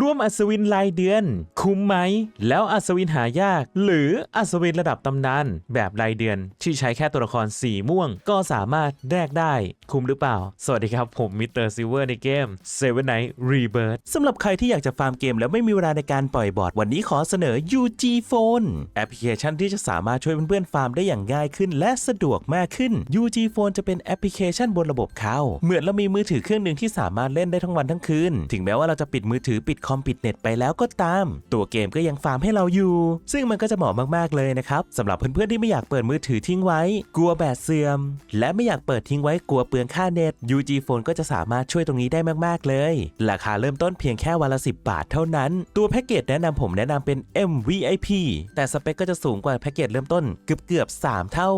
รวมอัศวินรายเดือน คุ้มไหม แล้วอัศวินหายาก หรืออัศวินระดับตำนาน แบบรายเดือน ที่ใช้แค่ตัวละครสีม่วง ก็สามารถแลกได้คุ้มหรือเปล่า สวัสดีครับ ผมมิสเตอร์ซิเวอร์ในเกม Seven Night Rebirth สำหรับใครที่อยากจะฟาร์มเกมแล้วไม่มีเวลาในการปล่อยบอร์ดวันนี้ขอเสนอ UG Phone แอปพลิเคชันที่จะสามารถช่วยเพื่อนๆฟาร์มได้อย่างง่ายขึ้น และสะดวกมากขึ้น UG Phone จะเป็นแอปพลิเคชันบนระบบเขาเหมือนเรามีมือถือเครื่องหนึ่งที่สามารถเล่นได้ทั้งวันทั้งคืนถึงแม้ว่าเราจะปิดมือถือปิดคอมปิดเน็ตไปแล้วก็ตาม ตัวเกมก็ยังฟาร์มให้เราอยู่ ซึ่งมันก็จะเหมาะมากๆเลยนะครับสำหรับเพื่อนๆที่ไม่อยากเปิดมือถือทิ้งไว้ กลัวแบตเสื่อม และไม่อยากเปิดทิ้งไว้กลัวเปลืองค่าเน็ต UG Phone ก็จะสามารถช่วยตรงนี้ได้มากๆเลย ราคาเริ่มต้นเพียงแค่วันละ 10 บาทเท่านั้น ตัวแพ็กเกจแนะนำผมแนะนำเป็น MVIP แต่สเปคก็จะสูงกว่าแพ็กเกจเริ่มต้นเกือบเกือบ3 เท่า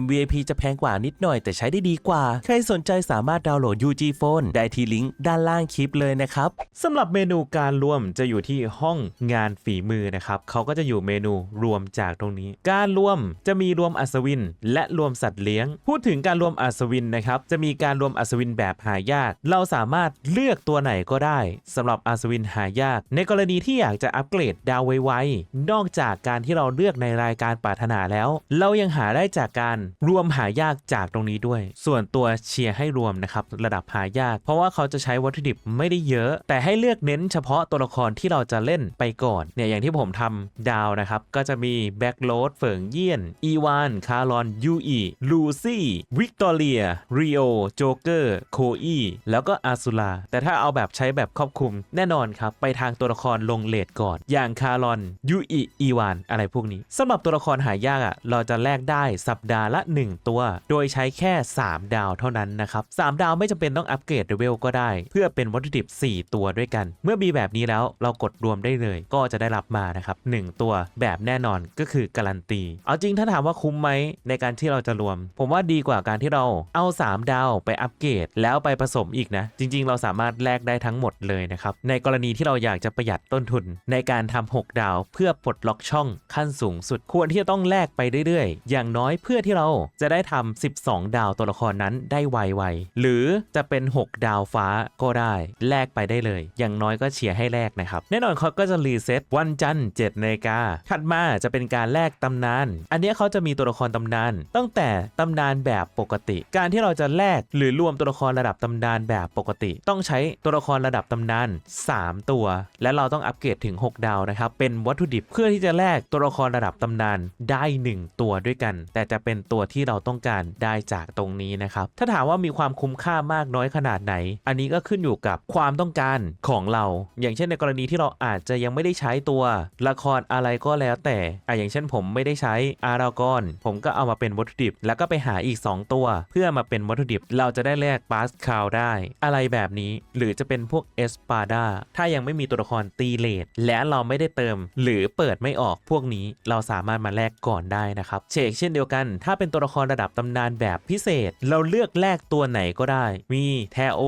MVIP จะแพงกว่านิดหน่อยแต่ใช้ได้ดีกว่า ใครสนใจสามารถดาวน์โหลด UG Phone ได้ที่ลิงก์ด้านล่างคลิปเลยนะครับสำหรับเมนูการรวมจะอยู่ที่ห้องงานฝีมือนะครับเขาก็จะอยู่เมนูรวมจากตรงนี้ การรวมจะมีรวมอัศวิน และรวมสัตว์เลี้ยง พูดถึงการรวมอัศวินนะครับจะมีการรวมอัศวินแบบหายาก เราสามารถเลือกตัวไหนก็ได้สำหรับอัศวินหายาก ในกรณีที่อยากจะอัปเกรดดาวไวๆนอกจากการที่เราเลือกในรายการปรารถนาแล้ว เรายังหาได้จากการรวมหายากจากตรงนี้ด้วย ส่วนตัวเชียร์ให้รวมนะครับระดับหายาก เพราะว่าเขาจะใช้วัตถุดิบไม่ได้เยอะ แต่ให้เลือกเน้นเฉพาะาะตัวละครที่เราจะเล่นไปก่อนเนี่ยอย่างที่ผมทำดาวนะครับ ก็จะมีแบ็กโรดเฟิงเยี่ยน อีวาน คารอน ยูอีลูซี่ วิกตอเรียริโอโจเกอร์ โคอีแล้วก็อาซูลา แต่ถ้าเอาแบบใช้แบบครอบคลุมแน่นอนครับ ไปทางตัวละครลงเลดก่อน อย่างคารอน ยูอีอีวาน อะไรพวกนี้สำหรับตัวละครหายากอะ เราจะแลกได้สัปดาห์ละ 1 ตัว โดยใช้แค่ 3 ดาวเท่านั้นนะครับ3ดาวไม่จำเป็นต้องอัปเกรดเลเวลก็ได้ เพื่อเป็นวัตถุดิบ 4 ตัวด้วยกัน เมื่อมีแบบแบบนี้แล้วเรากดรวมได้เลย ก็จะได้รับมานะครับ1ตัวแบบแน่นอนก็คือการันตี เอาจริงถ้าถามว่าคุ้มไหมในการที่เราจะรวม ผมว่าดีกว่าการที่เราเอา 3 ดาวไปอัปเกรดแล้วไปผสมอีกนะ จริง ๆ เราสามารถแลกได้ทั้งหมดเลยนะครับในกรณีที่เราอยากจะประหยัดต้นทุน ในการทำ6ดาว เพื่อปลดล็อกช่องขั้นสูงสุดควรที่จะต้องแลกไปเรื่อยๆ อย่างน้อยเพื่อที่เราจะได้ทำ12 ดาวตัวละครนั้นได้ไวๆหรือจะเป็น 6 ดาวฟ้าก็ได้แลกไปได้เลย อย่างน้อยก็เชียให้แลกนะครับ แน่นอนเขาก็จะรีเซ็ตวันจันทร์7นาฬิกาถัดมาจะเป็นการแลกตำนาน อันนี้เขาจะมีตัวละครตำนานตั้งแต่ตำนานแบบปกติ การที่เราจะแลกหรือรวมตัวละครระดับตำนานแบบปกติ ต้องใช้ตัวละครระดับตำนาน 3 ตัว และเราต้องอัปเกรดถึง 6 ดาวนะครับ เป็นวัตถุดิบเพื่อที่จะแลกตัวละครระดับตำนานได้ 1 ตัวด้วยกัน แต่จะเป็นตัวที่เราต้องการได้จากตรงนี้นะครับถ้าถามว่ามีความคุ้มค่ามากน้อยขนาดไหน อันนี้ก็ขึ้นอยู่กับความต้องการของเราอย่างเช่นในกรณีที่เราอาจจะยังไม่ได้ใช้ตัวละครอะไรก็แล้วแต่อะอย่างเช่นผมไม่ได้ใช้อารากอนผมก็เอามาเป็นวัตถุดิบ แล้วก็ไปหาอีก 2 ตัว เพื่อมาเป็นวัตถุดิบ เราจะได้แลกบาสคาวได้ อะไรแบบนี้ หรือจะเป็นพวกเอสปาดาถ้ายังไม่มีตัวละครตีเลดและเราไม่ได้เติม หรือเปิดไม่ออกพวกนี้เราสามารถมาแลกก่อนได้นะครับเชกเช่นเดียวกัน ถ้าเป็นตัวละครระดับตำนานแบบพิเศษ เราเลือกแลกตัวไหนก็ได้ มีแทโอ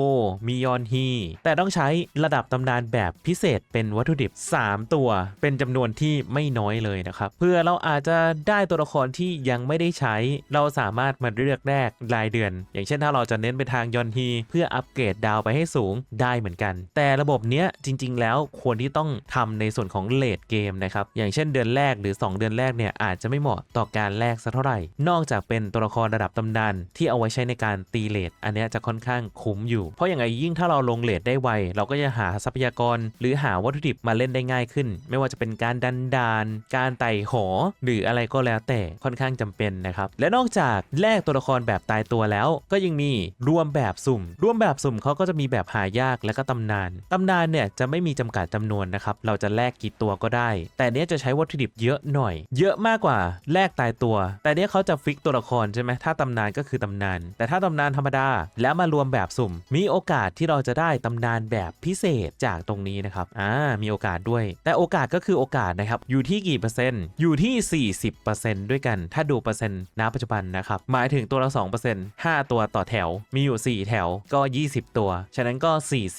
มียอนฮีแต่ต้องใช้ระดับตำนานแบบพิเศษเป็นวัตถุดิบ 3 ตัว เป็นจำนวนที่ไม่น้อยเลยนะครับ เพื่อเราอาจจะได้ตัวละครที่ยังไม่ได้ใช้ เราสามารถมาเลือกแลกรายเดือน อย่างเช่นถ้าเราจะเน้นไปทางยอนฮีเพื่ออัปเกรดดาวไปให้สูงได้เหมือนกัน แต่ระบบเนี้ยจริง ๆ แล้วควรที่ต้องทำในส่วนของเลดเกมนะครับ อย่างเช่นเดือนแรกหรือ 2 เดือนแรกเนี่ยอาจจะไม่เหมาะต่อการแลกสักเท่าไหร่ นอกจากเป็นตัวละครระดับตำนานที่เอาไว้ใช้ในการตีเลดอันเนี้ยจะค่อนข้างคุ้มอยู่ เพราะอย่างไรยิ่งถ้าเราลงเลดได้ไว เราก็จะหาทรัพยากรหรือหาวัตถุดิบมาเล่นได้ง่ายขึ้น ไม่ว่าจะเป็นการดันดาน การไต่หอ หรืออะไรก็แล้วแต่ค่อนข้างจำเป็นนะครับและนอกจากแลกตัวละครแบบตายตัวแล้ว ก็ยังมีรวมแบบสุ่ม รวมแบบสุ่มเขาก็จะมีแบบหายากและก็ตำนานตำนานเนี่ยจะไม่มีจำกัดจำนวนนะครับเราจะแลกกี่ตัวก็ได้ แต่เนี้ยจะใช้วัตถุดิบเยอะหน่อย เยอะมากกว่าแลกตายตัว แต่เนี้ยเขาจะฟิกตัวละครใช่ไหมถ้าตำนานก็คือตำนาน แต่ถ้าตำนานธรรมดาแล้วมารวมแบบสุ่ม มีโอกาสที่เราจะได้ตำนานแบบพิเศษจากตรงนี้นะครับอ่ามีโอกาสด้วย แต่โอกาสก็คือโอกาสนะครับอยู่ที่กี่เปอร์เซ็นต์อยู่ที่ 40%ด้วยกัน ถ้าดูเปอร์เซ็นต์ณปัจจุบันนะครับหมายถึงตัวละ2% 5 ตัวต่อแถว มีอยู่ 4 แถวก็ 20 ตัว ฉะนั้นก็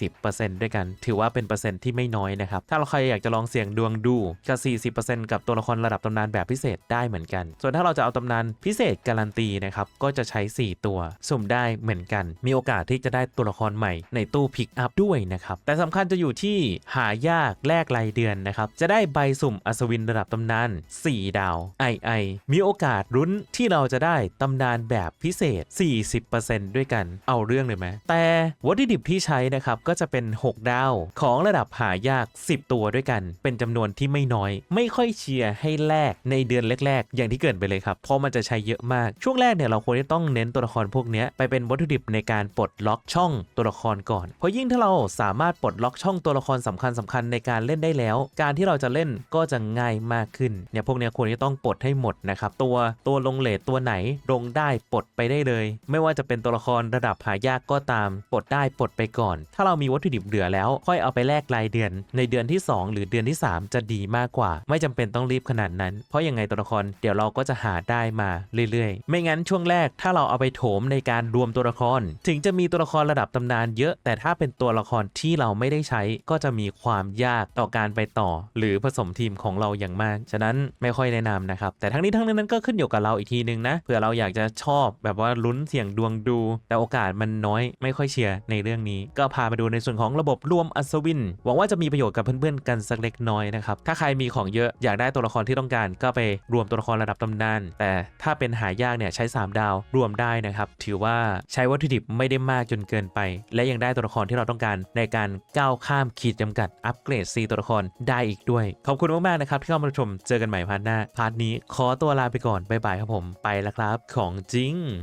40%ด้วยกัน ถือว่าเป็นเปอร์เซ็นต์ที่ไม่น้อยนะครับ ถ้าเราใครอยากจะลองเสี่ยงดวงดูก็40%กับตัวละครระดับตำนานแบบพิเศษได้เหมือนกัน ส่วนถ้าเราจะเอาตำนานพิเศษการันตีนะครับ ก็จะใช้ 4 ตัว สุ่มได้เหมือนกัน มีโอกาสที่จะได้ตัวละครใหม่ในตู้พิกอัพด้วยนะครับ แต่สำคัญจะอยู่ที่ที่หายากแลกรายเดือนนะครับ จะได้ใบสุ่มอัศวินระดับตำนาน 4 ดาว II มีโอกาสรุ้นที่เราจะได้ตำนานแบบพิเศษ 40%ด้วยกัน เอาเรื่องเลยไหม แต่วัตถุดิบที่ใช้นะครับ ก็จะเป็น 6 ดาว ของระดับหายาก 10 ตัวด้วยกัน เป็นจำนวนที่ไม่น้อย ไม่ค่อยเชียร์ให้แลกในเดือนแรกๆ อย่างที่เกิดไปเลยครับ เพราะมันจะใช้เยอะมาก ช่วงแรกเนี่ยเราควรจะต้องเน้นตัวละครพวกเนี้ยไปเป็นวัตถุดิบในการปลดล็อกช่องตัวละครก่อน เพราะยิ่งถ้าเราสามารถปลดล็อกช่องตัวละครสำคัญสคัญๆในการเล่นได้แล้ว การที่เราจะเล่นก็จะง่ายมากขึ้นเนี่ยพวกเนี้ยควรจะต้องปลดให้หมดนะครับตัวตัวลงเลทตัวไหนลงได้ปลดไปได้เลย ไม่ว่าจะเป็นตัวละครระดับหายากก็ตามปลดได้ปลดไปก่อน ถ้าเรามีวัตถุดิบเหลือแล้ว ค่อยเอาไปแลกรายเดือน ในเดือนที่ 2 หรือเดือนที่ 3 จะดีมากกว่า ไม่จำเป็นต้องรีบขนาดนั้น เพราะยังไงตัวละครเดี๋ยวเราก็จะหาได้มาเรื่อยๆ ไม่งั้นช่วงแรกถ้าเราเอาไปโถมในการรวมตัวละคร ถึงจะมีตัวละครระดับตำนานเยอะ แต่ถ้าเป็นตัวละครที่เราไม่ได้ใช้ก็จะมีความยากต่อการไปต่อ หรือผสมทีมของเราอย่างมาก ฉะนั้นไม่ค่อยแนะนำนะครับ แต่ทั้งนี้ทั้งนั้นก็ขึ้นอยู่กับเราอีกทีนึงนะเผื่อเราอยากจะชอบแบบว่าลุ้นเสี่ยงดวงดู แต่โอกาสมันน้อยไม่ค่อยเชียร์ในเรื่องนี้ ก็พามาดูในส่วนของระบบรวมอัศวิน หวังว่าจะมีประโยชน์กับเพื่อนๆกันสักเล็กน้อยนะครับถ้าใครมีของเยอะอยากได้ตัวละครที่ต้องการ ก็ไปรวมตัวละครระดับตำนาน แต่ถ้าเป็นหายากเนี่ยใช้ 3 ดาวรวมได้นะครับถือว่าใช้วัตถุดิบไม่ได้มากจนเกินไป และยังได้ตัวละครที่เราต้องการในการก้าวข้ามขีดจำกัดอัปเกรดซีตัวละครได้อีกด้วย ขอบคุณมาก ๆ นะครับที่เข้ามาชมเจอกันใหม่พาร์ทหน้า พาร์ทนี้ขอตัวลาไปก่อน บ๊ายบายครับผมไปแล้วครับ ของจริง